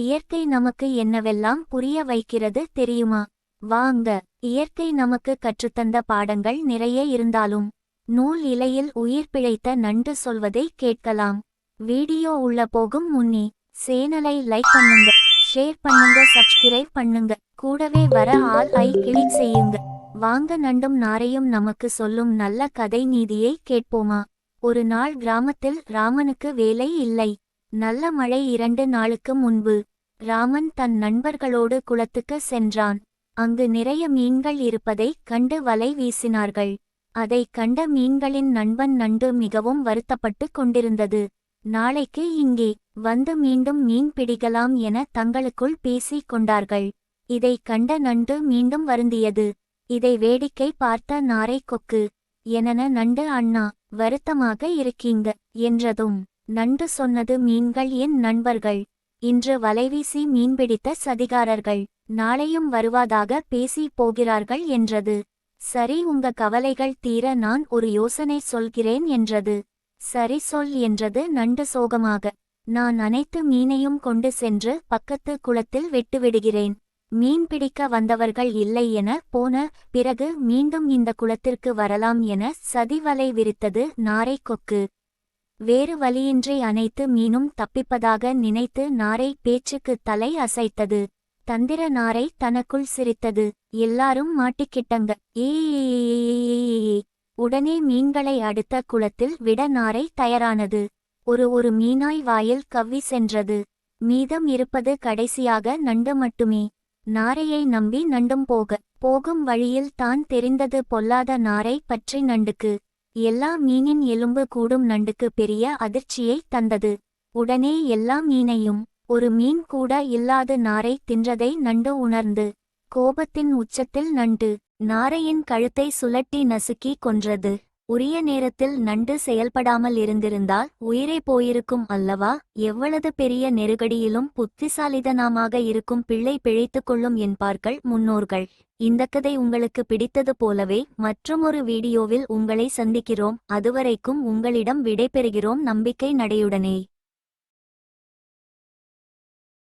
இயற்கை நமக்கு என்னவெல்லாம் புரிய வைக்கிறது தெரியுமா? வாங்க இயற்கை நமக்கு கற்றுத்தந்த பாடங்கள் நிறைய இருந்தாலும் நூல் இலையில் உயிர் பிழைத்த நண்டு சொல்வதை கேட்கலாம். வீடியோ உள்ள போகும் முன்னே சேனலை லைக் பண்ணுங்க ஷேர் பண்ணுங்க சப்ஸ்கிரைப் பண்ணுங்க கூடவே வர ஆல் ஐ கிளிக் செய்யுங்க. வாங்க நண்டும் நாரையும் நமக்கு சொல்லும் நல்ல கதை நீதியை கேட்போமா? ஒரு நாள் கிராமத்தில் ராமனுக்கு வேலை இல்லை. நல்ல மழை இரண்டு நாளுக்கு முன்பு ராமன் தன் நண்பர்களோடு குளத்துக்கு சென்றான். அங்கு நிறைய மீன்கள் இருப்பதைக் கண்டு வலை வீசினார்கள். அதைக் கண்ட மீன்களின் நண்பன் நண்டு மிகவும் வருத்தப்பட்டு கொண்டிருந்தது. நாளைக்கு இங்கே வந்து மீண்டும் மீன் பிடிக்கலாம் என தங்களுக்குள் பேசிக் கொண்டார்கள். இதைக் கண்ட நண்டு மீண்டும் வருந்தியது. இதை வேடிக்கை பார்த்த நாரை கொக்கு எனன நண்டு அண்ணா வருத்தமாக இருக்கீங்க? என்றதும் நண்டு சொன்னது மீன்கள் என் நண்பர்கள். இன்று வலைவீசி மீன்பிடித்த சதிகாரர்கள் நாளையும் வருவதாக பேசி போகிறார்கள் என்றது. சரி உங்க கவலைகள் தீர நான் ஒரு யோசனை சொல்கிறேன் என்றது. சரி சொல் என்றது நண்டு சோகமாக. நான் அனைத்து மீனையும் கொண்டு சென்று பக்கத்து குளத்தில் விட்டுவிடுகிறேன். மீன் பிடிக்க வந்தவர்கள் இல்லை என போன பிறகு மீண்டும் இந்த குளத்திற்கு வரலாம் என சதிவலை விரித்தது நாரை கொக்கு. வேறு வழியின்றி அனைத்து மீனும் தப்பிப்பதாக நினைத்து நாரை பேச்சுக்கு தலை அசைத்தது. தந்திர நாரை தனக்குள் சிரித்தது. எல்லாரும் மாட்டிக்கிட்டங்க. ஏ. உடனே மீன்களை அடுத்த குளத்தில் விட நாரை தயாரானது. ஒரு ஒரு மீனாய் வாயில் கவ்வி சென்றது. மீதம் இருப்பது கடைசியாக நண்டு மட்டுமே. நாரையை நம்பி நண்டும் போக போகும் வழியில் தான் தெரிந்தது பொல்லாத நாரை பற்றி நண்டுக்கு. எல்லா மீனின் எலும்பு கூடும் நண்டுக்கு பெரிய அதிர்ச்சியை தந்தது. உடனே எல்லா மீனையும் ஒரு மீன் கூட இல்லாத நாரை தின்றதை நண்டு உணர்ந்து கோபத்தின் உச்சத்தில் நண்டு நாரையின் கழுத்தை சுழட்டி நசுக்கி கொன்றது. உரிய நேரத்தில் நண்டு செயல்படாமல் இருந்திருந்தால் உயிரே போயிருக்கும் அல்லவா? எவ்வளவு பெரிய நெருக்கடியிலும் புத்திசாலிதனமாக இருக்கும் பிள்ளை பிழைத்துக் கொள்ளும் என்பார்கள் முன்னோர்கள். இந்த கதை உங்களுக்கு பிடித்தது போலவே மற்றுமொரு வீடியோவில் உங்களை சந்திக்கிறோம். அதுவரைக்கும் உங்களிடம் விடைபெறுகிறோம். நம்பிக்கை நடையுடனே.